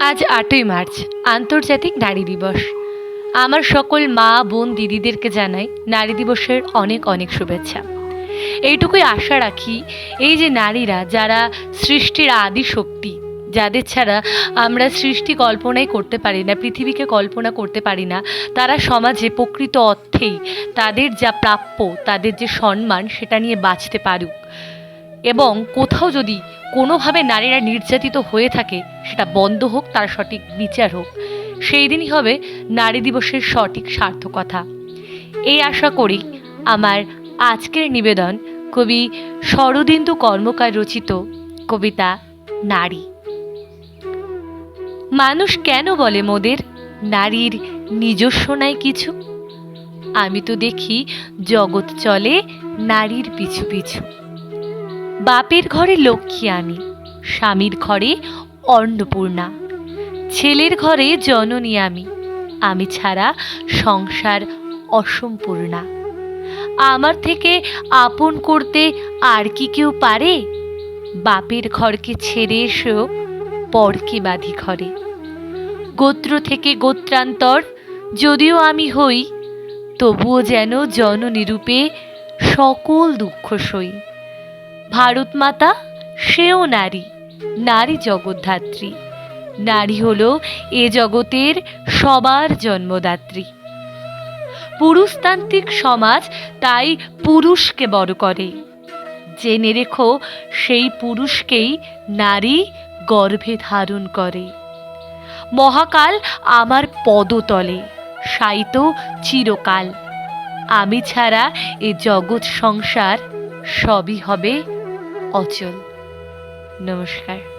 আজ আটই মার্চ, আন্তর্জাতিক নারী দিবস। আমার সকল মা, বোন, দিদিদেরকে জানাই নারী দিবসের অনেক অনেক শুভেচ্ছা। এইটুকুই আশা রাখি, এই যে নারীরা যারা সৃষ্টির আদি শক্তি, যাদের ছাড়া আমরা সৃষ্টি কল্পনাই করতে পারি না, পৃথিবীকে কল্পনা করতে পারি না, তারা সমাজে প্রকৃত অর্থেই তাদের যা প্রাপ্য, তাদের যে সম্মান, সেটা নিয়ে বাঁচতে পারুক। এবং কোথাও যদি কোনোভাবে নারীরা নির্যাতিত হয়ে থাকে, সেটা বন্ধ হোক, তার সঠিক বিচার হোক। সেই দিনই হবে নারী দিবসের সঠিক সার্থকতা। এই আশা করি আমার আজকের নিবেদন কবি শরদিন্দু কর্মকার রচিত কবিতা নারী। মানুষ কেন বলে মোদের নারীর নিজস্ব নাই কিছু? আমি তো দেখি জগৎ চলে নারীর পিছু পিছু। বাপের ঘরে লক্ষ্মী আমি স্বামীর ঘরে অন্নপূর্ণা। ছেলের ঘরে জননী আমি আমি ছাড়া সংসার অসম্পূর্ণা। আমার থেকে আপন করতে আর কি কেউ পারে? বাপের ঘরকে ছেড়ে এসেও পরকে বাঁধি ঘরে। গোত্র থেকে গোত্রান্তর, যদিও আমি হই, তবুও যেন জননী রূপে সকল দুঃখ সই। ভারত মাতা, সেও নারী নারী জগদ্ধাত্রী। নারী হল এ জগতের সবার জন্মদাত্রী। পুরুষতান্ত্রিক সমাজ তাই পুরুষকে বড় করে। জেনে রেখো, সেই পুরুষকেই নারী গর্ভে ধারণ করে। মহাকাল আমার পদতলে, সাইত চিরকাল। আমি ছাড়া এ জগৎ সংসার সবই হবে অচল। নমস্কার।